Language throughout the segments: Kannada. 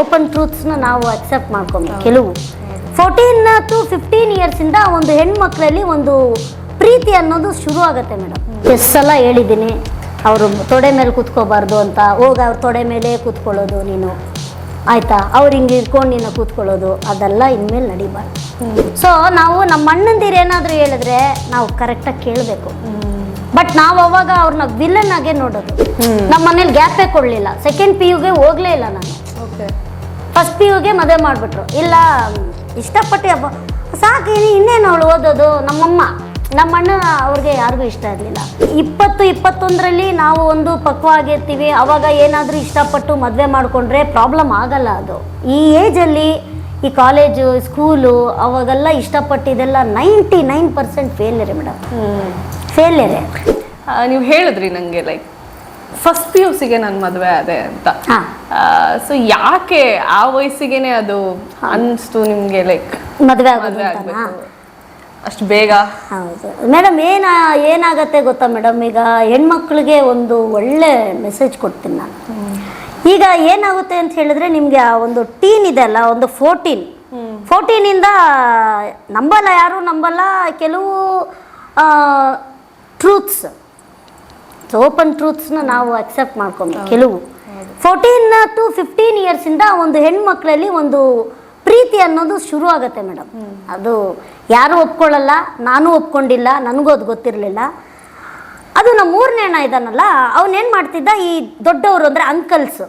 ಓಪನ್ ಟ್ರೂತ್ಸ್ನ ನಾವು ಅಕ್ಸೆಪ್ಟ್ ಮಾಡ್ಕೊಬೇಕು. ಕೆಲವು ಫೋರ್ಟೀನ್ ಟು ಫಿಫ್ಟೀನ್ ಇಯರ್ಸಿಂದ ಒಂದು ಹೆಣ್ಮಕ್ಳಲ್ಲಿ ಒಂದು ಪ್ರೀತಿ ಅನ್ನೋದು ಶುರು ಆಗುತ್ತೆ ಮೇಡಮ್ ಎಷ್ಟು ಸಲ ಹೇಳಿದ್ದೀನಿ ಅವರು ತೊಡೆ ಮೇಲೆ ಕೂತ್ಕೋಬಾರ್ದು ಅಂತ ಹೋಗಿ ಅವ್ರ ತೊಡೆ ಮೇಲೆ ಕೂತ್ಕೊಳ್ಳೋದು ನೀನು. ಆಯಿತಾ? ಅವ್ರು ಹಿಂಗೆ ಇಟ್ಕೊಂಡು ನೀನು ಕೂತ್ಕೊಳ್ಳೋದು ಅದೆಲ್ಲ ಇನ್ಮೇಲೆ ನಡಿಬಾರ್ದು. ಸೊ ನಾವು ನಮ್ಮ ಅಣ್ಣಂದಿರು ಏನಾದರೂ ಹೇಳಿದ್ರೆ ನಾವು ಕರೆಕ್ಟಾಗಿ ಕೇಳಬೇಕು. ಬಟ್ ನಾವು ಅವಾಗ ಅವ್ರನ್ನ ವಿಲನ್ ಆಗೇ ನೋಡೋದು. ನಮ್ಮ ಮನೇಲಿ ಗ್ಯಾಪೇ ಕೊಡಲಿಲ್ಲ. ಸೆಕೆಂಡ್ ಪಿ ಯುಗೆ ಹೋಗಲೇ ಇಲ್ಲ ನಾನು. ಫಸ್ಟ್ ಪಿ ಯುಗೆ ಮದುವೆ ಮಾಡಿಬಿಟ್ರು. ಇಲ್ಲ ಇಷ್ಟಪಟ್ಟು ಹಬ್ಬ ಸಾಕು ಇನ್ನು ಇನ್ನೇನು ಅವಳು ಓದೋದು? ನಮ್ಮಮ್ಮ ನಮ್ಮ ಅಣ್ಣ ಅವ್ರಿಗೆ ಯಾರಿಗೂ ಇಷ್ಟ ಇರಲಿಲ್ಲ. ಇಪ್ಪತ್ತು ಇಪ್ಪತ್ತೊಂದರಲ್ಲಿ ನಾವು ಒಂದು ಪಕ್ವ ಆಗಿರ್ತೀವಿ ಅವಾಗ ಏನಾದರೂ ಇಷ್ಟಪಟ್ಟು ಮದುವೆ ಮಾಡಿಕೊಂಡ್ರೆ ಪ್ರಾಬ್ಲಮ್ ಆಗಲ್ಲ ಅದು. ಈ ಏಜಲ್ಲಿ ಈ ಕಾಲೇಜು ಸ್ಕೂಲು ಅವಾಗೆಲ್ಲ ಇಷ್ಟಪಟ್ಟಿದ್ದೆಲ್ಲ ನೈಂಟಿ ನೈನ್ ಪರ್ಸೆಂಟ್ ಫೇಲ್ಯರೇ ಮೇಡಮ್ ಫೇಲ್ಯರೇ ನೀವು ಹೇಳಿದ್ರಿ ನನಗೆ ಲೈಕ್ ಫಸ್ಟ್ ಪಿ ಯು ಸಿಗೆ ನನ್ನ ಮದುವೆ ಆದೆ ಅಂತ. ಸೊ ಯಾಕೆ ಆ ವಯಸ್ಸಿಗೆನೆ ಅದು ಅನಿಸ್ತು ನಿಮಗೆ ಲೈಕ್ ಮದುವೆ ಮದುವೆ ಆಗಬೇಕು. ಅಷ್ಟು ಬೇಗ? ಹೌದು. ಮೇಡಮ್ ಏನ ಏನಾಗತ್ತೆ ಗೊತ್ತಾ ಮೇಡಮ್? ಈಗ ಹೆಣ್ಮಕ್ಳಿಗೆ ಒಂದು ಒಳ್ಳೆ ಮೆಸೇಜ್ ಕೊಡ್ತೀನಿ ನಾನು. ಈಗ ಏನಾಗುತ್ತೆ ಅಂತ ಹೇಳಿದ್ರೆ ನಿಮಗೆ ಆ ಒಂದು ಟೀನ್ ಇದೆ ಅಲ್ಲ ಒಂದು ಫೋರ್ಟೀನ್ ಫೋರ್ಟೀನಿಂದ ನಂಬಲ್ಲ ಯಾರು ನಂಬಲ್ಲ ಕೆಲವು ಟ್ರೂತ್ಸ್ ಓಪನ್ ಟ್ರೂತ್ಸ್ನ ನಾವು ಅಕ್ಸೆಪ್ಟ್ ಮಾಡ್ಕೊಬೇಕು ಕೆಲವು. ಫೋರ್ಟೀನ್ ಟು ಫಿಫ್ಟೀನ್ ಇಯರ್ಸಿಂದ ಒಂದು ಹೆಣ್ಮಕ್ಳಲ್ಲಿ ಒಂದು ಪ್ರೀತಿ ಅನ್ನೋದು ಶುರು ಆಗುತ್ತೆ ಮೇಡಮ್ ಅದು ಯಾರು ಒಪ್ಕೊಳ್ಳಲ್ಲ ನಾನು ಒಪ್ಕೊಂಡಿಲ್ಲ ನನಗೂ ಅದು ಗೊತ್ತಿರಲಿಲ್ಲ. ಅದು ನಮ್ಮ ಮೂರನೇ ಅಣ್ಣ ಇದ್ದಾನಲ್ಲ ಏನು ಮಾಡ್ತಿದ್ದ ಈ ದೊಡ್ಡವರು ಅಂದರೆ ಅಂಕಲ್ಸ್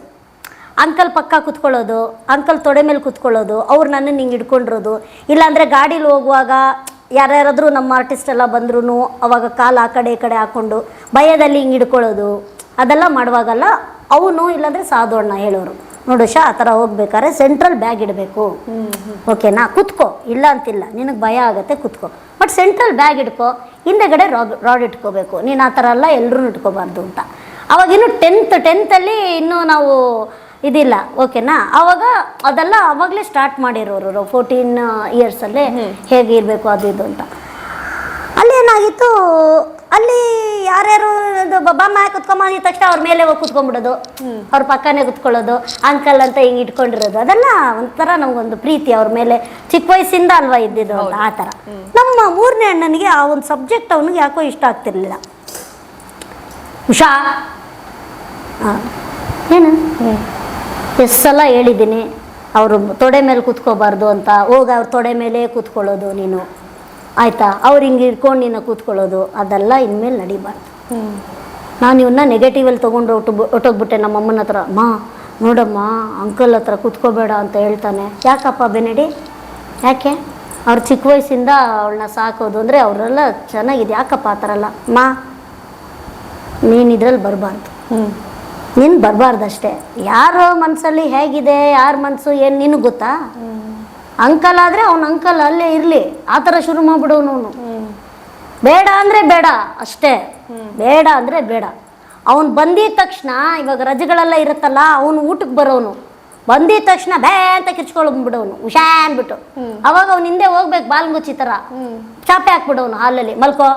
ಅಂಕಲ್ ಪಕ್ಕ ಕುತ್ಕೊಳ್ಳೋದು ಅಂಕಲ್ ತೊಡೆ ಮೇಲೆ ಕುತ್ಕೊಳ್ಳೋದು ಅವ್ರು ನನ್ನನ್ನು ಹಿಂಗೆ ಹಿಡ್ಕೊಂಡಿರೋದು. ಇಲ್ಲಾಂದರೆ ಗಾಡೀಲಿ ಹೋಗುವಾಗ ಯಾರ್ಯಾರಾದರೂ ನಮ್ಮ ಆರ್ಟಿಸ್ಟ್ ಎಲ್ಲ ಬಂದ್ರೂ ಅವಾಗ ಕಾಲು ಆ ಕಡೆ ಈ ಕಡೆ ಹಾಕ್ಕೊಂಡು ಭಯದಲ್ಲಿ ಹಿಂಗೆ ಹಿಡ್ಕೊಳ್ಳೋದು, ಅದೆಲ್ಲ ಮಾಡುವಾಗಲ್ಲ ಅವನು ಇಲ್ಲಾಂದರೆ ಸಾಧೋಣ ಹೇಳೋರು. ನೋಡು ಶಾ, ಆ ಥರ ಹೋಗ್ಬೇಕಾದ್ರೆ ಸೆಂಟ್ರಲ್ ಬ್ಯಾಗ್ ಇಡಬೇಕು. ಓಕೆನಾ ಕುತ್ಕೋ. ಇಲ್ಲ ಅಂತಿಲ್ಲ. ನಿನಗೆ ಭಯ ಆಗುತ್ತೆ, ಕುತ್ಕೋ. ಬಟ್ ಸೆಂಟ್ರಲ್ ಬ್ಯಾಗ್ ಇಟ್ಕೋ. ಹಿಂದೆಗಡೆ ರಾಡ್ ರಾಡ್ ಇಟ್ಕೋಬೇಕು. ನೀನು ಆ ಥರ ಎಲ್ಲ ಎಲ್ಲರೂ ಇಟ್ಕೋಬಾರ್ದು ಅಂತ. ಅವಾಗ ಇನ್ನು ಟೆಂತ್ ಟೆಂತಲ್ಲಿ ಇನ್ನೂ ನಾವು ಇದಿಲ್ಲ ಓಕೆನಾ? ಅವಾಗ ಅದೆಲ್ಲ ಅವಾಗಲೇ ಸ್ಟಾರ್ಟ್ ಮಾಡಿರೋರು ಫೋರ್ಟೀನ್ ಇಯರ್ಸಲ್ಲೇ ಹೇಗೆ ಇರಬೇಕು ಅದು ಇದು ಅಂತ. ಅಲ್ಲಿ ಏನಾಗಿತ್ತು ಅಲ್ಲಿ ಯಾರ್ಯಾರು ಇದು ಮಾಯ ಕುತ್ಕೊಂಬ ಅಂದಿದ ತಕ್ಷಣ ಅವ್ರ ಮೇಲೆ ಹೋಗಿ ಕುತ್ಕೊಂಡ್ಬಿಡೋದು ಅವ್ರ ಪಕ್ಕನೇ ಕುತ್ಕೊಳ್ಳೋದು ಅಂಕಲ್ ಅಂತ ಹಿಂಗೆ ಇಟ್ಕೊಂಡಿರೋದು ಅದೆಲ್ಲ ಒಂಥರ ನಮಗೊಂದು ಪ್ರೀತಿ ಅವ್ರ ಮೇಲೆ. ಚಿಕ್ಕ ವಯಸ್ಸಿಂದ ಅಲ್ವಾ ಇದ್ದಿದ್ದು ಅಂತ ಆ ಥರ. ನಮ್ಮ ಮೂರನೇ ಅಣ್ಣನಿಗೆ ಆ ಒಂದು ಸಬ್ಜೆಕ್ಟ್ ಅವನಿಗೆ ಯಾಕೋ ಇಷ್ಟ ಆಗ್ತಿರ್ಲಿಲ್ಲ. ಉಷಾ? ಹಾಂ ಏನು? ಎಷ್ಟು ಸಲ ಹೇಳಿದ್ದೀನಿ, ಅವರು ತೊಡೆ ಮೇಲೆ ಕೂತ್ಕೋಬಾರ್ದು ಅಂತ. ಹೋಗ ಅವ್ರ ತೊಡೆ ಮೇಲೆ ಕೂತ್ಕೊಳ್ಳೋದು ನೀನು. ಆಯಿತಾ? ಅವ್ರು ಹಿಂಗೆ ಇಟ್ಕೊಂಡು ನೀನು ಕೂತ್ಕೊಳ್ಳೋದು. ಅದೆಲ್ಲ ಇನ್ಮೇಲೆ ನಡಿಬಾರ್ದು. ನಾನು ಇವನ್ನ ನೆಗೆಟಿವಲ್ಲಿ ತೊಗೊಂಡು ಹೊಟ್ಟು ಹೊಟ್ಟೋಗ್ಬಿಟ್ಟೆ ನಮ್ಮ ಅಮ್ಮನ ಹತ್ರ. ಅಮ್ಮ ನೋಡಮ್ಮ ಅಂಕಲ್ ಹತ್ರ ಕೂತ್ಕೋಬೇಡ ಅಂತ ಹೇಳ್ತಾನೆ. ಯಾಕಪ್ಪ ಬೆನಡಿ? ಯಾಕೆ? ಅವ್ರು ಚಿಕ್ಕ ವಯಸ್ಸಿಂದ ಅವಳನ್ನ ಸಾಕೋದು ಅಂದರೆ ಅವರೆಲ್ಲ ಚೆನ್ನಾಗಿದೆ ಯಾಕಪ್ಪ ಆ ಥರ ಎಲ್ಲ? ಮಾ, ನೀನು ಇದ್ರಲ್ಲಿ ಬರಬಾರ್ದು. ನೀನು ಬರಬಾರ್ದಷ್ಟೇ. ಯಾರ ಮನಸ್ಸಲ್ಲಿ ಹೇಗಿದೆ ಯಾರ ಮನಸ್ಸು ಏನು ನಿನಗೆ ಗೊತ್ತಾ? ಅಂಕಲ್ ಆದರೆ ಅವನ ಅಂಕಲ್ ಅಲ್ಲೇ ಇರಲಿ. ಆ ಥರ ಶುರು ಮಾಡ್ಬಿಡೋನು ಬೇಡ ಅಂದರೆ ಬೇಡ ಅಷ್ಟೇ. ಬೇಡ ಅಂದರೆ ಬೇಡ. ಅವನು ಬಂದಿದ ತಕ್ಷಣ ಇವಾಗ ರಜೆಗಳೆಲ್ಲ ಇರುತ್ತಲ್ಲ ಅವನು ಊಟಕ್ಕೆ ಬರೋನು. ಬಂದಿದ ತಕ್ಷಣ ಬೇ ಅಂತ ಕಿರ್ಚ್ಕೊಳ್ಬಿಡೋನು ಹುಷಾ ಅಂದ್ಬಿಟ್ಟು ಅವಾಗ ಅವ್ನ ಹಿಂದೆ ಹೋಗ್ಬೇಕು ಬಾಲ್ಗುಚ್ಚಿ ಥರ. ಚಾಪೆ ಹಾಕ್ಬಿಡೋನು ಹಾಲಲ್ಲಿ. ಮಲ್ಕೋ.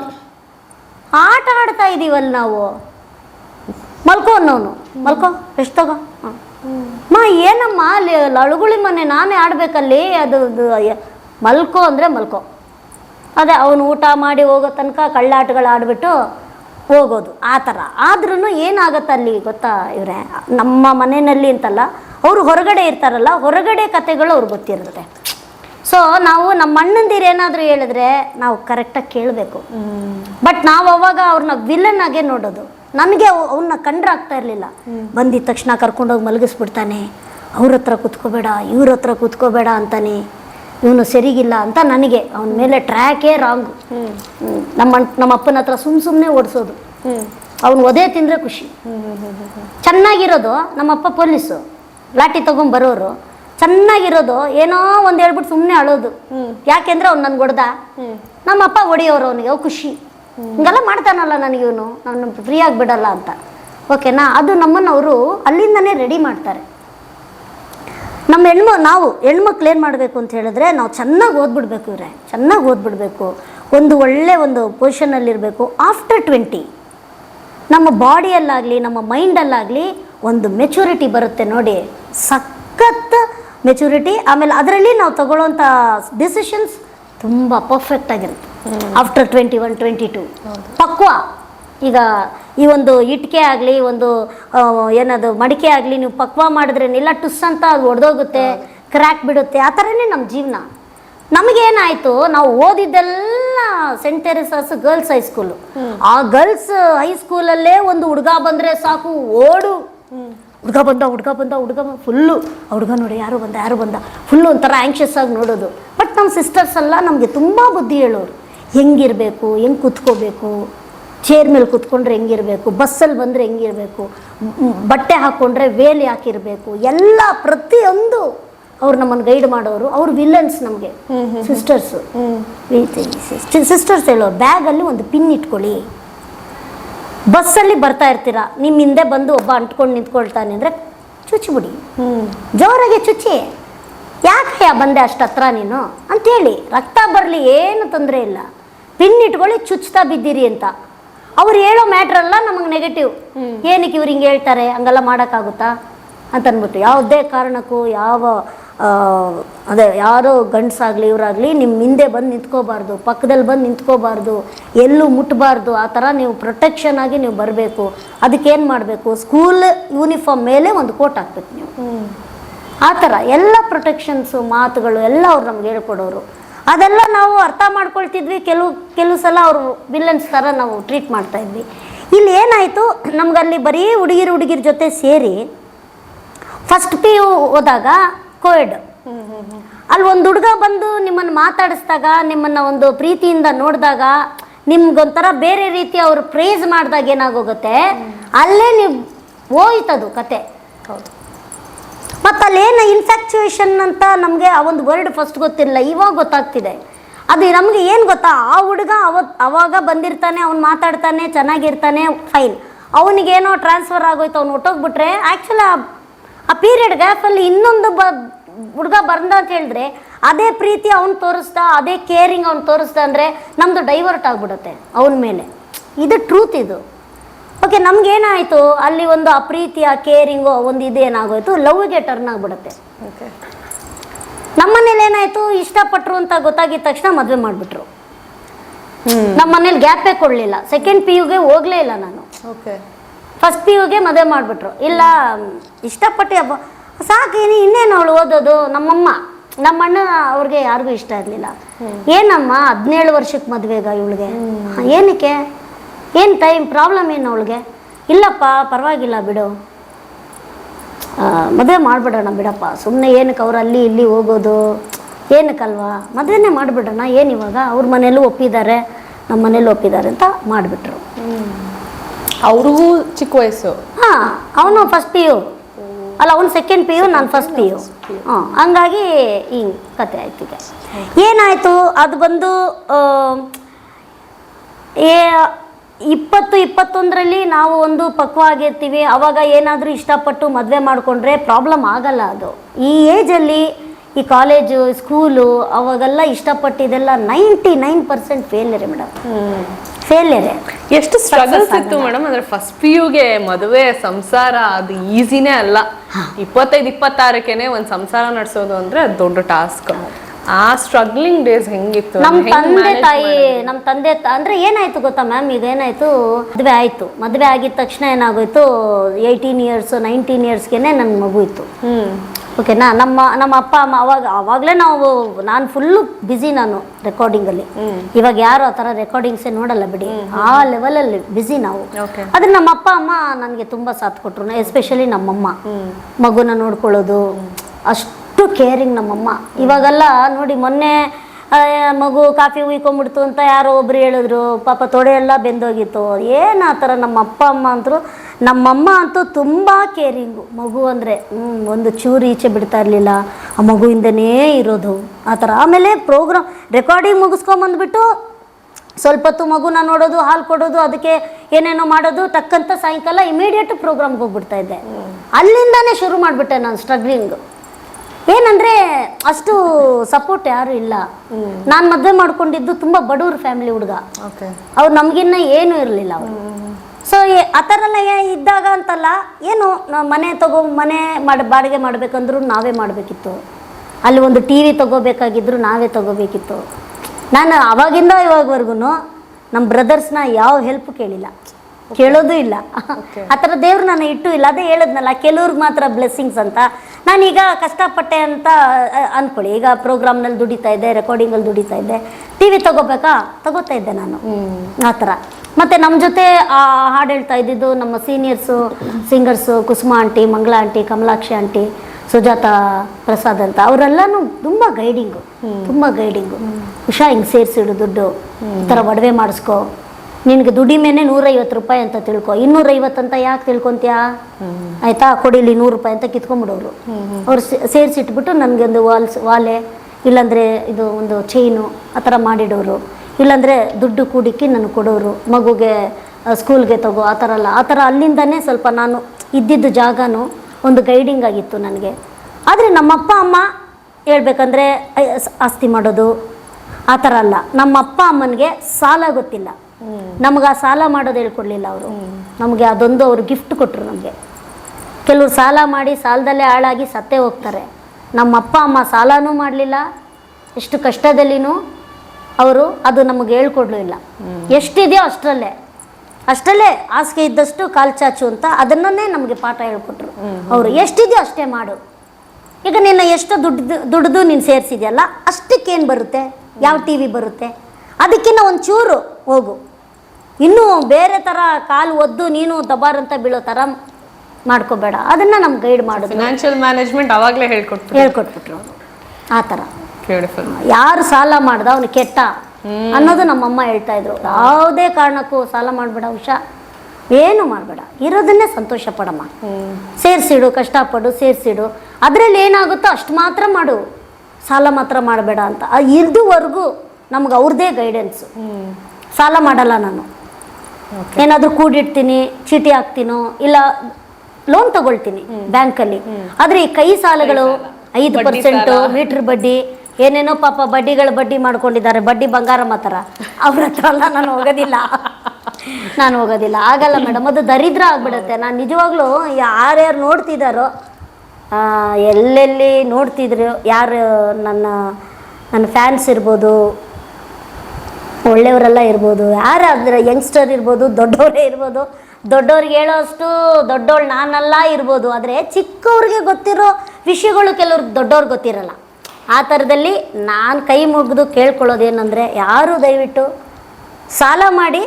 ಆಟ ಆಡ್ತಾ ಇದೀವಲ್ಲ ನಾವು. ಮಲ್ಕೋ ಅನ್ನೋನು. ಮಲ್ಕೋ ಎಷ್ಟು ತಗೋ. ಮಾ ಏನಮ್ಮ ಅಲ್ಲಿ ಅಳುಗುಳಿ ಮನೆ ನಾನೇ ಆಡ್ಬೇಕಲ್ಲಿ? ಅದು ಅದು ಮಲ್ಕೋ ಅಂದರೆ ಮಲ್ಕೋ. ಅದೇ ಅವನು ಊಟ ಮಾಡಿ ಹೋಗೋ ತನಕ ಕಳ್ಳಾಟಗಳು ಆಡಿಬಿಟ್ಟು ಹೋಗೋದು. ಆ ಥರ. ಆದ್ರೂ ಏನಾಗತ್ತೆ ಅಲ್ಲಿ ಗೊತ್ತಾ ಇವರೇ? ನಮ್ಮ ಮನೆಯಲ್ಲಿ ಅಂತಲ್ಲ ಅವರು ಹೊರಗಡೆ ಇರ್ತಾರಲ್ಲ ಹೊರಗಡೆ ಕತೆಗಳು ಅವ್ರಿಗೆ ಗೊತ್ತಿರುತ್ತೆ. ಸೊ ನಾವು ನಮ್ಮ ಅಣ್ಣಂದಿರು ಏನಾದರೂ ಹೇಳಿದ್ರೆ ನಾವು ಕರೆಕ್ಟಾಗಿ ಕೇಳಬೇಕು. ಬಟ್ ನಾವು ಅವಾಗ ಅವ್ರನ್ನ ವಿಲನ್ ಆಗೇ ನೋಡೋದು. ನನಗೆ ಅವನ್ನ ಕಂಡ್ರೆ ಆಗ್ತಾ ಇರಲಿಲ್ಲ. ಬಂದಿದ ತಕ್ಷಣ ಕರ್ಕೊಂಡೋಗಿ ಮಲಗಿಸ್ಬಿಡ್ತಾನೆ. ಅವ್ರ ಹತ್ರ ಕೂತ್ಕೋಬೇಡ, ಇವ್ರ ಹತ್ರ ಕೂತ್ಕೋಬೇಡ ಅಂತಾನೆ. ಇವನು ಸರಿಗಿಲ್ಲ ಅಂತ ನನಗೆ. ಅವನ ಮೇಲೆ ಟ್ರ್ಯಾಕೇ ರಾಂಗ್. ನಮ್ಮ ನಮ್ಮ ಅಪ್ಪನ ಹತ್ರ ಸುಮ್ಮ ಸುಮ್ಮನೆ ಓಡಿಸೋದು. ಅವ್ನು ಒದೆ ತಿಂದರೆ ಖುಷಿ. ಚೆನ್ನಾಗಿರೋದು ನಮ್ಮಪ್ಪ ಪೊಲೀಸು. ಲಾಠಿ ತಗೊಂಡ್ ಬರೋರು. ಚೆನ್ನಾಗಿರೋದು ಏನೋ ಒಂದು ಹೇಳ್ಬಿಟ್ಟು ಸುಮ್ಮನೆ ಅಳೋದು. ಯಾಕೆಂದ್ರೆ ಅವ್ನು ನನ್ಗೆ ಹೊಡೆದ. ನಮ್ಮಪ್ಪ ಹೊಡಿಯೋರು ಅವನಿಗೆ. ಅವು ಖುಷಿ. ಹಿಂಗೆಲ್ಲ ಮಾಡ್ತಾನಲ್ಲ ನನಗಿವನು ನಾನು ಫ್ರೀ ಬಿಡಲ್ಲ ಅಂತ. ಓಕೆನಾ ಅದು ನಮ್ಮನ್ನು ಅವರು ಅಲ್ಲಿಂದನೇ ರೆಡಿ ಮಾಡ್ತಾರೆ. ನಮ್ಮ ಹೆಣ್ಮ, ನಾವು ಹೆಣ್ಮಕ್ಳು ಏನು ಮಾಡಬೇಕು ಅಂತ ಹೇಳಿದ್ರೆ ನಾವು ಚೆನ್ನಾಗಿ ಓದ್ಬಿಡ್ಬೇಕು ಇವ್ರೆ. ಚೆನ್ನಾಗಿ ಓದ್ಬಿಡ್ಬೇಕು. ಒಂದು ಒಳ್ಳೆ ಒಂದು ಪೊಸಿಷನಲ್ಲಿರಬೇಕು ಆಫ್ಟರ್ ಟ್ವೆಂಟಿ ನಮ್ಮ ಬಾಡಿಯಲ್ಲಾಗಲಿ ನಮ್ಮ ಮೈಂಡಲ್ಲಾಗಲಿ ಒಂದು ಮೆಚುರಿಟಿ ಬರುತ್ತೆ ನೋಡಿ. ಸಖತ್ ಮೆಚುರಿಟಿ ಆಮೇಲೆ ಅದರಲ್ಲಿ ನಾವು ತಗೊಳ್ಳೋಂಥ ಡಿಸಿಷನ್ಸ್ ತುಂಬ ಪರ್ಫೆಕ್ಟ್ ಆಗಿರುತ್ತೆ. After twenty one twenty two ಪಕ್ವ. ಈಗ ಈ ಒಂದು ಇಟ್ಕೆ ಆಗಲಿ ಒಂದು ಏನದು ಮಡಿಕೆ ಆಗಲಿ ನೀವು ಪಕ್ವ ಮಾಡಿದ್ರೆ ಇಲ್ಲ ಟುಸ್ ಅಂತ ಅದು ಒಡೆದೋಗುತ್ತೆ ಕ್ರ್ಯಾಕ್ ಬಿಡುತ್ತೆ ಆ ಥರನೇ ನಮ್ಮ ಜೀವನ. ನಮಗೇನಾಯಿತು ನಾವು ಓದಿದ್ದೆಲ್ಲ saint Teresa's girls high school ಆ ಗರ್ಲ್ಸ್ ಹೈಸ್ಕೂಲಲ್ಲೇ ಒಂದು ಹುಡುಗ ಬಂದರೆ ಸಾಕು ಓಡು. ಹುಡುಗ ಬಂದ ಹುಡುಗ ಬಂದ ಹುಡುಗ ಫುಲ್ಲು ಹುಡುಗ ನೋಡಿ ಯಾರು ಬಂದ ಯಾರು ಬಂದ ಫುಲ್ಲು ಒಂಥರ ಆ್ಯಂಕ್ಷಸ್ ಆಗಿ ನೋಡೋದು. ಬಟ್ ನಮ್ಮ ಸಿಸ್ಟರ್ಸ್ ಎಲ್ಲ ನಮಗೆ ತುಂಬ ಬುದ್ಧಿ ಹೇಳೋರು. ಹೆಂಗಿರಬೇಕು ಹೆಂಗೆ ಕೂತ್ಕೋಬೇಕು? ಚೇರ್ ಮೇಲೆ ಕೂತ್ಕೊಂಡ್ರೆ ಹೆಂಗಿರಬೇಕು? ಬಸ್ಸಲ್ಲಿ ಬಂದರೆ ಹೆಂಗಿರಬೇಕು? ಬಟ್ಟೆ ಹಾಕ್ಕೊಂಡ್ರೆ ವೇಲಿ ಹಾಕಿರಬೇಕು ಎಲ್ಲ ಪ್ರತಿಯೊಂದು ಅವ್ರು ನಮ್ಮನ್ನು ಗೈಡ್ ಮಾಡೋರು. ಅವ್ರ ವಿಲನ್ಸ್ ನಮಗೆ. ಸಿಸ್ಟರ್ಸು ಸಿಸ್ಟರ್ಸ್ ಹೇಳೋ ಬ್ಯಾಗಲ್ಲಿ ಒಂದು ಪಿನ್ ಇಟ್ಕೊಳ್ಳಿ. ಬಸ್ಸಲ್ಲಿ ಬರ್ತಾ ಇರ್ತೀರಾ? ನಿಮ್ಮ ಹಿಂದೆ ಬಂದು ಒಬ್ಬ ಅಂಟ್ಕೊಂಡು ನಿಂತ್ಕೊಳ್ತಾನೆ ಅಂದರೆ ಚುಚ್ಚಿಬಿಡಿ ಜೋರಾಗೆ ಚುಚ್ಚಿ. ಯಾಕೆ ಬಂದೆ ಅಷ್ಟು ಹತ್ರ ನೀನು? ಅಂಥೇಳಿ ರಕ್ತ ಬರಲಿ ಏನು ತೊಂದರೆ ಇಲ್ಲ. ಪಿನ್ ಇಟ್ಕೊಳ್ಳಿ ಚುಚ್ತಾ ಬಿದ್ದೀರಿ ಅಂತ. ಅವ್ರು ಹೇಳೋ ಮ್ಯಾಟ್ರಲ್ಲ ನಮಗೆ ನೆಗೆಟಿವ್ ಏನಕ್ಕೆ ಇವ್ರು ಹಿಂಗೆ ಹೇಳ್ತಾರೆ? ಹಂಗೆಲ್ಲ ಮಾಡೋಕ್ಕಾಗುತ್ತಾ? ಅಂತನ್ಬಿಟ್ಟು ಯಾವುದೇ ಕಾರಣಕ್ಕೂ ಯಾವ ಅದೇ ಯಾರೋ ಗಂಡಸಾಗಲಿ ಇವರಾಗಲಿ ನಿಮ್ಮ ಹಿಂದೆ ಬಂದು ನಿಂತ್ಕೋಬಾರ್ದು ಪಕ್ಕದಲ್ಲಿ ಬಂದು ನಿಂತ್ಕೋಬಾರ್ದು ಎಲ್ಲೂ ಮುಟ್ಟಬಾರ್ದು ಆ ಥರ ನೀವು ಪ್ರೊಟೆಕ್ಷನ್ ಆಗಿ ನೀವು ಬರಬೇಕು. ಅದಕ್ಕೇನು ಮಾಡಬೇಕು? ಸ್ಕೂಲ್ ಯೂನಿಫಾರ್ಮ್ ಮೇಲೆ ಒಂದು ಕೋಟ್ ಹಾಕ್ಬೇಕು ನೀವು. ಆ ಥರ ಎಲ್ಲ ಪ್ರೊಟೆಕ್ಷನ್ಸು ಮಾತುಗಳು ಎಲ್ಲ ಅವ್ರು ನಮ್ಗೆ ಹೇಳ್ಕೊಡೋರು. ಅದೆಲ್ಲ ನಾವು ಅರ್ಥ ಮಾಡ್ಕೊಳ್ತಿದ್ವಿ. ಕೆಲವು ಕೆಲವು ಸಲ ಅವರು ವಿಲನ್ಸ್ ಥರ ನಾವು ಟ್ರೀಟ್ ಮಾಡ್ತಾ ಇದ್ವಿ. ಇಲ್ಲಿ ಏನಾಯಿತು? ನಮಗಲ್ಲಿ ಬರೀ ಹುಡುಗಿರು, ಹುಡುಗಿರ ಜೊತೆ ಸೇರಿ ಫಸ್ಟ್ ಪಿ ಯು ಹೋದಾಗ ಕೋವಿಡ್ ಅಲ್ಲಿ ಒಂದು ಹುಡುಗ ಬಂದು ನಿಮ್ಮನ್ನು ಮಾತಾಡಿಸಿದಾಗ, ನಿಮ್ಮನ್ನು ಒಂದು ಪ್ರೀತಿಯಿಂದ ನೋಡಿದಾಗ, ನಿಮ್ಗೊಂಥರ ಬೇರೆ ರೀತಿ ಅವರು ಪ್ರೇಸ್ ಮಾಡಿದಾಗ ಏನಾಗೋಗುತ್ತೆ? ಅಲ್ಲೇ ನೀವು ಹೋಯ್ತದು ಕತೆ. ಹೌದು. ಮತ್ತು ಅಲ್ಲೇನು ಇನ್ಫ್ಯಾಕ್ಚುಯೇಷನ್ ಅಂತ ನಮಗೆ ಆ ಒಂದು ವರ್ಡ್ ಫಸ್ಟ್ ಗೊತ್ತಿರಲಿಲ್ಲ, ಇವಾಗ ಗೊತ್ತಾಗ್ತಿದೆ. ಅದು ನಮಗೆ ಏನು ಗೊತ್ತಾ, ಆ ಹುಡುಗ ಅವತ್ ಅವಾಗ ಬಂದಿರ್ತಾನೆ, ಅವ್ನು ಮಾತಾಡ್ತಾನೆ, ಚೆನ್ನಾಗಿರ್ತಾನೆ ಫೈನ್ ಅವನಿಗೇನೋ ಟ್ರಾನ್ಸ್ಫರ್ ಆಗೋಯ್ತು, ಅವ್ನು ಹೊಟ್ಟೋಗ್ಬಿಟ್ರೆ ಆ್ಯಕ್ಚುಲಿ ಆ ಪೀರಿಯಡ್ ಗ್ಯಾಪಲ್ಲಿ ಇನ್ನೊಂದು ಬ ಹುಡುಗ ಬಂದ ಅಂತ ಹೇಳಿದ್ರೆ, ಅದೇ ಪ್ರೀತಿ ಅವ್ನು ತೋರಿಸ್ತಾ ಅದೇ ಕೇರಿಂಗ್ ಅವ್ನು ತೋರಿಸ್ತಾ ಅಂದರೆ ನಮ್ಮದು ಡೈವರ್ಟ್ ಆಗಿಬಿಡುತ್ತೆ, ಅವನ ಮೇಲೆ. ಇದು ಟ್ರೂತ್ ಇದು. ಓಕೆ ನಮ್ಗೇನಾಯಿತು ಅಲ್ಲಿ ಒಂದು ಅಪ್ರೀತಿಯ ಆ ಕೇರಿಂಗು ಒಂದು ಇದೇನಾಗೋಯ್ತು ಲವ್ಗೆ ಟರ್ನ್ ಆಗಿಬಿಡುತ್ತೆ. ಓಕೆ ನಮ್ಮನೇಲಿ ಏನಾಯಿತು? ಇಷ್ಟಪಟ್ಟರು ಅಂತ ಗೊತ್ತಾಗಿದ ತಕ್ಷಣ ಮದುವೆ ಮಾಡಿಬಿಟ್ರು. ನಮ್ಮ ಮನೇಲಿ ಗ್ಯಾಪೇ ಕೊಡಲಿಲ್ಲ. ಸೆಕೆಂಡ್ ಪಿ ಯುಗೆ ಹೋಗಲೇ ಇಲ್ಲ ನಾನು. ಓಕೆ ಫಸ್ಟ್ ಪಿ ಯುಗೆ ಮದುವೆ ಮಾಡಿಬಿಟ್ರು. ಇಲ್ಲ ಇಷ್ಟಪಟ್ಟು ಸಾಕು ಇನ್ನು ಇನ್ನೇನು ಅವಳು ಓದೋದು? ನಮ್ಮಮ್ಮ. ನಮ್ಮಣ್ಣ ಅವ್ರಿಗೆ ಯಾರಿಗೂ ಇಷ್ಟ ಇರಲಿಲ್ಲ. ಏನಮ್ಮ ಹದಿನೇಳು ವರ್ಷಕ್ಕೆ ಮದುವೆಗ ಇವಳಿಗೆ? ಏನಕ್ಕೆ? ಏನು ಟೈಮ್ ಪ್ರಾಬ್ಲಮ್ ಏನು ಅವಳಿಗೆ? ಇಲ್ಲಪ್ಪ ಪರವಾಗಿಲ್ಲ ಬಿಡು. ಮದುವೆ ಮಾಡಿಬಿಡೋಣ ಬಿಡಪ್ಪ. ಸುಮ್ಮನೆ ಏನಕ್ಕೆ ಅವ್ರು ಅಲ್ಲಿ ಇಲ್ಲಿ ಹೋಗೋದು? ಏನಕ್ಕಲ್ವಾ? ಮದುವೆನೇ ಮಾಡಿಬಿಡೋಣ. ಏನು ಇವಾಗ? ಅವ್ರ ಮನೇಲೂ ಒಪ್ಪಿದ್ದಾರೆ. ನಮ್ಮ ಮನೇಲೂ ಒಪ್ಪಿದ್ದಾರೆ ಅಂತ ಮಾಡಿಬಿಟ್ರು. ಅವ್ರಿಗೂ ಚಿಕ್ಕ ವಯಸ್ಸು. ಹಾಂ ಅವನು ಫಸ್ಟ್ ಪಿ ಯು ಅಲ್ಲ ಅವನು ಸೆಕೆಂಡ್ ಪಿ ಯು ನಾನು ಫಸ್ಟ್ ಪಿ ಯು ಹಾಂ ಹಂಗಾಗಿ ಹಿಂಗೆ ಕತೆ ಆಯ್ತು ಈಗ. ಏನಾಯಿತು? ಅದು ಬಂದು ಏ ಇಪ್ಪತ್ತು ಇಪ್ಪತ್ತೊಂದರಲ್ಲಿ ನಾವು ಒಂದು ಪಕ್ವ ಆಗಿರ್ತೀವಿ ಅವಾಗ ಏನಾದರೂ ಇಷ್ಟಪಟ್ಟು ಮದುವೆ ಮಾಡಿಕೊಂಡ್ರೆ ಪ್ರಾಬ್ಲಮ್ ಆಗಲ್ಲ ಅದು. ಈ ಏಜಲ್ಲಿ ಈ ಕಾಲೇಜು ಸ್ಕೂಲು ಅವಾಗೆಲ್ಲ ಇಷ್ಟಪಟ್ಟಿದ್ದೆಲ್ಲ ನೈಂಟಿ ನೈನ್ ಪರ್ಸೆಂಟ್ ಫೇಲ್ಯರೇ ಮೇಡಮ್. ಫೇಲ್ಯರೇ ಎಷ್ಟು ಸ್ಟ್ರಗಲ್ಸ್ ಇತ್ತು ಮೇಡಮ್ ಅಂದ್ರೆ ಫಸ್ಟ್ ಪಿ ಯುಗೆ ಮದುವೆ ಸಂಸಾರ ಅದು ಈಸಿನೇ ಅಲ್ಲ. ಇಪ್ಪತ್ತೈದು ಇಪ್ಪತ್ತಾರಕ್ಕೇನೆ ಒಂದು ಸಂಸಾರ ನಡೆಸೋದು ಅಂದ್ರೆ ಅದು ದೊಡ್ಡ ಟಾಸ್ಕ್ ಆ ಸ್ಟ್ರಗ್ಲಿಂಗ್ ಡೇಸ್ ಹೆಂಗಿತ್ತು? ನಮ್ಮ ತಂದೆ ತಾಯಿ? ನಮ್ಮ ತಂದೆ ಅಂದ್ರೆ ಏನಾಯ್ತು ಗೊತ್ತಾ ಮ್ಯಾಮ್? ಈಗ ಏನಾಯ್ತು ಮದುವೆ ಆಯ್ತು. ಮದುವೆ ಆಗಿದ ತಕ್ಷಣ ಏನಾಗೋಯ್ತು? ಏಯ್ಟೀನ್ ಇಯರ್ಸ್ ನೈನ್ಟೀನ್ ಇಯರ್ಸ್ಗೆನೆ ನನ್ನ ಮಗು ಇತ್ತು. ಓಕೆನಾ ನಮ್ಮ ನಮ್ಮ ಅಪ್ಪ ಅಮ್ಮ ಅವಾಗ ಅವಾಗಲೇ ನಾವು ನಾನು ಫುಲ್ಲು ಬ್ಯುಸಿ ನಾನು ರೆಕಾರ್ಡಿಂಗಲ್ಲಿ ಇವಾಗ ಯಾರು ಆ ಥರ ರೆಕಾರ್ಡಿಂಗ್ಸೇ ನೋಡಲ್ಲ ಬಿಡಿ. ಆ ಲೆವೆಲಲ್ಲಿ ಬ್ಯುಸಿ ನಾವು. ಆದ್ರೆ ನಮ್ಮ ಅಪ್ಪ ಅಮ್ಮ ನನಗೆ ತುಂಬ ಸಾಥ್ ಕೊಟ್ಟರು ಎಸ್ಪೆಷಲಿ ನಮ್ಮಮ್ಮ. ಮಗುನ ನೋಡ್ಕೊಳ್ಳೋದು. ಅಷ್ಟು ಕೇರಿಂಗ್ ನಮ್ಮಮ್ಮ. ಇವಾಗೆಲ್ಲ ನೋಡಿ ಮೊನ್ನೆ ಮಗು ಕಾಫಿ ಉಯ್ಕೊಂಬಿಡ್ತು ಅಂತ ಯಾರೋ ಒಬ್ರು ಹೇಳಿದ್ರು. ಪಾಪ ತೊಡೆ ಎಲ್ಲ ಬೆಂದೋಗಿತ್ತು. ಏನು ಆ ಥರ ನಮ್ಮ ಅಪ್ಪ ಅಮ್ಮ ಅಂತರು ನಮ್ಮಮ್ಮ ಅಂತೂ ತುಂಬ ಕೇರಿಂಗು ಮಗು ಅಂದರೆ ಒಂದು ಚೂರು ಈಚೆ ಬಿಡ್ತಾ ಇರಲಿಲ್ಲ. ಆ ಮಗುವಿಂದನೇ ಇರೋದು. ಆ ಥರ. ಆಮೇಲೆ ಪ್ರೋಗ್ರಾಮ್ ರೆಕಾರ್ಡಿಂಗ್ ಮುಗಿಸ್ಕೊಂಬಂದ್ಬಿಟ್ಟು ಸ್ವಲ್ಪ ಹೊತ್ತು ಮಗುನ ನೋಡೋದು ಹಾಲು ಕೊಡೋದು ಅದಕ್ಕೆ ಏನೇನೋ ಮಾಡೋದು ತಕ್ಕಂಥ ಸಾಯಂಕಾಲ ಇಮಿಡಿಯೇಟ್ ಪ್ರೋಗ್ರಾಮ್ಗೆ ಹೋಗ್ಬಿಡ್ತಾ ಇದ್ದೆ. ಅಲ್ಲಿಂದಾನೇ ಶುರು ಮಾಡಿಬಿಟ್ಟೆ ನಾನು ಸ್ಟ್ರಗ್ಲಿಂಗ್ ಏನಂದರೆ ಅಷ್ಟು ಸಪೋರ್ಟ್ ಯಾರು ಇಲ್ಲ. ನಾನು ಮದುವೆ ಮಾಡ್ಕೊಂಡಿದ್ದು ತುಂಬಾ ಬಡವ್ರ ಫ್ಯಾಮಿಲಿ ಹುಡುಗ. ಅವ್ರು ನಮಗಿನ್ನ ಏನು ಇರಲಿಲ್ಲ ಅವರು. ಸೊ ಆ ಥರ ಎಲ್ಲ ಇದ್ದಾಗ ಅಂತಲ್ಲ ಏನು ಮನೆ ತಗೋ ಮನೆ ಮಾಡಿ ಬಾಡಿಗೆ ಮಾಡಬೇಕಂದ್ರೂ ನಾವೇ ಮಾಡಬೇಕಿತ್ತು. ಅಲ್ಲಿ ಒಂದು ಟಿ ವಿ ತಗೋಬೇಕಾಗಿದ್ರು ನಾವೇ ತಗೋಬೇಕಿತ್ತು. ನಾನು ಅವಾಗಿಂದ ಇವಾಗವರೆಗೂ ನಮ್ಮ ಬ್ರದರ್ಸ್ನ ಯಾವ ಹೆಲ್ಪ್ ಕೇಳಿಲ್ಲ. ಕೇಳೋದು ಇಲ್ಲ. ಆ ಥರ ದೇವ್ರು ನಾನು ಇಟ್ಟು ಇಲ್ಲ. ಅದೇ ಹೇಳಿದ್ನಲ್ಲ ಕೆಲವ್ರಿಗೆ ಮಾತ್ರ ಬ್ಲೆಸ್ಸಿಂಗ್ಸ್ ಅಂತ. ನಾನೀಗ ಕಷ್ಟಪಟ್ಟೆ ಅಂತ ಅಂದ್ಕೊಳ್ಳಿ ಈಗ ಪ್ರೋಗ್ರಾಮ್ನಲ್ಲಿ ದುಡಿತಾ ಇದ್ದೆ ರೆಕಾರ್ಡಿಂಗಲ್ಲಿ ದುಡಿತಾ ಇದ್ದೆ. ಟಿ ವಿ ತಗೋಬೇಕಾ? ತಗೋತಾ ಇದ್ದೆ ನಾನು. ಆ ಥರ. ಮತ್ತು ನಮ್ಮ ಜೊತೆ ಆ ಹಾಡು ಹೇಳ್ತಾ ಇದ್ದಿದ್ದು ನಮ್ಮ seniors singers Kusuma aunty Mangala aunty Kamalakshi aunty Sujatha Prasad ಅಂತ. ಅವರೆಲ್ಲನೂ ತುಂಬ ಗೈಡಿಂಗು ತುಂಬ ಗೈಡಿಂಗು ಹುಷಾ ಹಿಂಗೆ ಸೇರಿಸಿಡು ದುಡ್ಡು. ಈ ಥರ ಒಡವೆ ಮಾಡಿಸ್ಕೊ. ನಿನಗೆ ದುಡಿಮೆನೆ ನೂರೈವತ್ತು ರೂಪಾಯಿ ಅಂತ ತಿಳ್ಕೊ. ಇನ್ನೂರೈವತ್ತು ಅಂತ ಯಾಕೆ ತಿಳ್ಕೊತೀಯಾ? ಆಯ್ತಾ? ಕೊಡಿಲಿ ನೂರು ರೂಪಾಯಿ ಅಂತ ಕಿತ್ಕೊಂಬಿಡೋರು ಅವ್ರು ಸೇರಿಸಿಟ್ಬಿಟ್ಟು ನನಗೆ ಒಂದು ವಾಲ್ಸ್, ವಾಲೆ, ಇಲ್ಲಾಂದರೆ ಇದು ಒಂದು ಚೈನು ಆ ಥರ ಮಾಡಿಡೋರು. ಇಲ್ಲಾಂದರೆ ದುಡ್ಡು ಕೂಡಿಕ್ಕಿ ನನಗೆ ಕೊಡೋರು. ಮಗುಗೆ ಸ್ಕೂಲ್ಗೆ ತಗೋ, ಆ ಥರ ಅಲ್ಲ. ಆ ಥರ ಅಲ್ಲಿಂದನೇ ಸ್ವಲ್ಪ ನಾನು ಇದ್ದಿದ್ದ ಜಾಗನೂ ಒಂದು ಗೈಡಿಂಗ್ ಆಗಿತ್ತು ನನಗೆ. ಆದರೆ ನಮ್ಮಪ್ಪ, ಅಮ್ಮ ಹೇಳ್ಬೇಕಂದ್ರೆ ಆಸ್ತಿ ಮಾಡೋದು ಆ ಥರ ಅಲ್ಲ. ನಮ್ಮ ಅಪ್ಪ ಅಮ್ಮನಿಗೆ ಸಾಲ ಗೊತ್ತಿಲ್ಲ. ನಮ್ಗೆ ಆ ಸಾಲ ಮಾಡೋದು ಹೇಳ್ಕೊಡ್ಲಿಲ್ಲ ಅವರು. ನಮಗೆ ಅದೊಂದು ಅವರು ಗಿಫ್ಟ್ ಕೊಟ್ಟರು ನಮಗೆ. ಕೆಲವರು ಸಾಲ ಮಾಡಿ ಸಾಲದಲ್ಲೇ ಹಾಳಾಗಿ ಸತ್ತೇ ಹೋಗ್ತಾರೆ. ನಮ್ಮ ಅಪ್ಪ ಅಮ್ಮ ಸಾಲನೂ ಮಾಡಲಿಲ್ಲ ಎಷ್ಟು ಕಷ್ಟದಲ್ಲಿನೂ ಅವರು ಅದು ನಮಗೆ ಹೇಳ್ಕೊಡ್ಲೂ ಇಲ್ಲ. ಎಷ್ಟಿದೆಯೋ ಅಷ್ಟರಲ್ಲೇ. ಅಷ್ಟರಲ್ಲೇ ಹಾಸಿಗೆ ಇದ್ದಷ್ಟು ಕಾಲು ಚಾಚು ಅಂತ ಅದನ್ನೇ ನಮಗೆ ಪಾಠ ಹೇಳ್ಕೊಟ್ರು. ಅವರು ಎಷ್ಟಿದೆಯೋ ಅಷ್ಟೇ ಮಾಡು. ಈಗ ನಿನ್ನ ಎಷ್ಟು ದುಡ್ಡು ದುಡ್ದು ನೀನು ಸೇರಿಸಿದ್ಯಲ್ಲ ಅಷ್ಟಕ್ಕೇನು ಬರುತ್ತೆ? ಯಾವ ಟಿ ವಿ ಬರುತ್ತೆ? ಅದಕ್ಕಿಂತ ಒಂದು ಚೂರು ಹೋಗು. ಇನ್ನೂ ಬೇರೆ ಥರ ಕಾಲು ಒದ್ದು ನೀನು ದಬಾರ್ ಅಂತ ಬೀಳೋ ಥರ ಮಾಡ್ಕೋಬೇಡ. ಅದನ್ನು ನಮ್ಗೆ ಗೈಡ್ ಮಾಡೋದು. ಫಿನಾನ್ಷಿಯಲ್ ಮ್ಯಾನೇಜ್ಮೆಂಟ್ ಅವಾಗಲೇ ಹೇಳ್ಕೊಟ್ಟು ಹೇಳ್ಕೊಟ್ಬಿಟ್ರು ಅವರು. ಆ ಥರ ಯಾರು ಸಾಲ ಮಾಡ್ದ ಅವನು ಕೆಟ್ಟ ಅನ್ನೋದು ನಮ್ಮಮ್ಮ ಹೇಳ್ತಾ ಇದ್ರು. ಯಾವುದೇ ಕಾರಣಕ್ಕೂ ಸಾಲ ಮಾಡಬೇಡ ಹುಷಾ ಏನು ಮಾಡಬೇಡ. ಇರೋದನ್ನೇ ಸಂತೋಷ ಪಡಮ್ಮ. ಸೇರಿಸಿಡು ಕಷ್ಟಪಡು ಸೇರಿಸಿಡು. ಅದರಲ್ಲಿ ಏನಾಗುತ್ತೋ ಅಷ್ಟು ಮಾತ್ರ ಮಾಡು. ಸಾಲ ಮಾತ್ರ ಮಾಡಬೇಡ ಅಂತ. ಇರ್ದುವರೆಗೂ ಇದುವರೆಗೂ ನಮ್ಗೆ ಅವ್ರದ್ದೇ ಗೈಡೆನ್ಸು ಸಾಲ ಮಾಡಲ್ಲ ನಾನು. ಏನಾದರೂ ಕೂಡಿಡ್ತೀನಿ ಚೀಟಿ ಹಾಕ್ತೀನೋ ಇಲ್ಲ ಲೋನ್ ತಗೊಳ್ತೀನಿ ಬ್ಯಾಂಕಲ್ಲಿ. ಆದರೆ ಈ ಕೈ ಸಾಲಗಳು ಐದು ಪರ್ಸೆಂಟು. ಮೀಟ್ರ್ ಬಡ್ಡಿ ಏನೇನೋ ಪಾಪ ಬಡ್ಡಿಗಳು ಬಡ್ಡಿ ಮಾಡ್ಕೊಂಡಿದ್ದಾರೆ ಬಡ್ಡಿ ಬಂಗಾರಮ್ಮ ಮಾತ್ರ ಅವ್ರ ಹತ್ರ ಎಲ್ಲ ನಾನು ಹೋಗೋದಿಲ್ಲ. ನಾನು ಹೋಗೋದಿಲ್ಲ. ಆಗಲ್ಲ ಮೇಡಮ್ ಅದು ದರಿದ್ರ ಆಗ್ಬಿಡುತ್ತೆ. ನಾನು ನಿಜವಾಗ್ಲೂ ಯಾರ್ಯಾರು ನೋಡ್ತಿದ್ದಾರೋ ಆ, ಎಲ್ಲೆಲ್ಲಿ ನೋಡ್ತಿದ್ರು ಯಾರು ನನ್ನ ನನ್ನ ಫ್ಯಾನ್ಸ್ ಇರ್ಬೋದು ಒಳ್ಳೆಯವರೆಲ್ಲ ಇರ್ಬೋದು. ಯಾರಾದ್ರೆ ಯಂಗ್ಸ್ಟರ್ ಇರ್ಬೋದು ದೊಡ್ಡವರೇ ಇರ್ಬೋದು. ದೊಡ್ಡವ್ರಿಗೆ ಹೇಳೋಷ್ಟು ದೊಡ್ಡವಳು ನಾನಲ್ಲ ಇರ್ಬೋದು. ಆದರೆ ಚಿಕ್ಕವ್ರಿಗೆ ಗೊತ್ತಿರೋ ವಿಷಯಗಳು ಕೆಲವ್ರು ದೊಡ್ಡವ್ರಿಗೆ ಗೊತ್ತಿರಲ್ಲ. ಆ ಥರದಲ್ಲಿ ನಾನು ಕೈ ಮುಗಿದು ಕೇಳ್ಕೊಳ್ಳೋದೇನೆಂದರೆ ಯಾರು ದಯವಿಟ್ಟು ಸಾಲ ಮಾಡಿ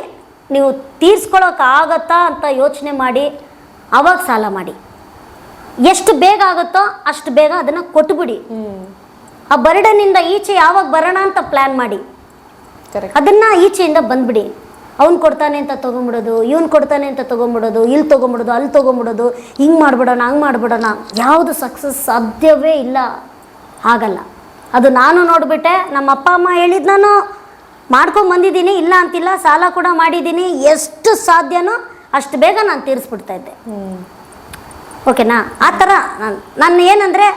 ನೀವು ತೀರ್ಸ್ಕೊಳೋಕ್ಕಾಗತ್ತಾ ಅಂತ ಯೋಚನೆ ಮಾಡಿ ಅವಾಗ ಸಾಲ ಮಾಡಿ. ಎಷ್ಟು ಬೇಗ ಆಗುತ್ತೋ ಅಷ್ಟು ಬೇಗ ಅದನ್ನು ಕೊಟ್ಬಿಡಿ. ಆ ಬರ್ಡನಿಂದ ಈಚೆ ಯಾವಾಗ ಬರೋಣ ಅಂತ ಪ್ಲ್ಯಾನ್ ಮಾಡಿ. ಅದನ್ನ ಈಚೆಯಿಂದ ಬಂದ್ಬಿಡಿ. ಅವ್ನು ಕೊಡ್ತಾನೆ ಅಂತ ತೊಗೊಂಬಿಡೋದು ಇವ್ನು ಕೊಡ್ತಾನೆ ಅಂತ ತೊಗೊಂಬಿಡೋದು ಇಲ್ಲಿ ತೊಗೊಂಬಿಡೋದು ಅಲ್ಲಿ ತೊಗೊಂಬಿಡೋದು ಹಿಂಗೆ ಮಾಡ್ಬಿಡೋಣ ಹಂಗೆ ಮಾಡ್ಬಿಡೋಣ ಯಾವುದು ಸಕ್ಸಸ್ ಸಾಧ್ಯವೇ ಇಲ್ಲ. ಆಗಲ್ಲ. ಅದು ನಾನು ನೋಡಿಬಿಟ್ಟೆ ನಮ್ಮ ಅಪ್ಪ ಅಮ್ಮ ಹೇಳಿದ ನಾನು ಮಾಡ್ಕೊಂಡು ಬಂದಿದ್ದೀನಿ ಇಲ್ಲ ಅಂತಿಲ್ಲ ಸಾಲ ಕೂಡ ಮಾಡಿದ್ದೀನಿ ಎಷ್ಟು ಸಾಧ್ಯನೋ ಅಷ್ಟು ಬೇಗ ನಾನು ತೀರಿಸ್ಬಿಡ್ತಾ ಇದ್ದೆ. ಓಕೆನಾ? ಆ ಥರ ನಾನು ನಾನು ಏನಂದರೆ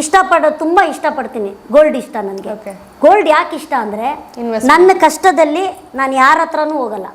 ಇಷ್ಟಪಡೋದು ತುಂಬ ಇಷ್ಟಪಡ್ತೀನಿ. ಗೋಲ್ಡ್ ಇಷ್ಟ ನನಗೆ. ಗೋಲ್ಡ್ ಯಾಕೆ ಇಷ್ಟ ಅಂದರೆ ನನ್ನ ಕಷ್ಟದಲ್ಲಿ ನಾನು ಯಾರ ಹತ್ರನೂ ಹೋಗಲ್ಲ.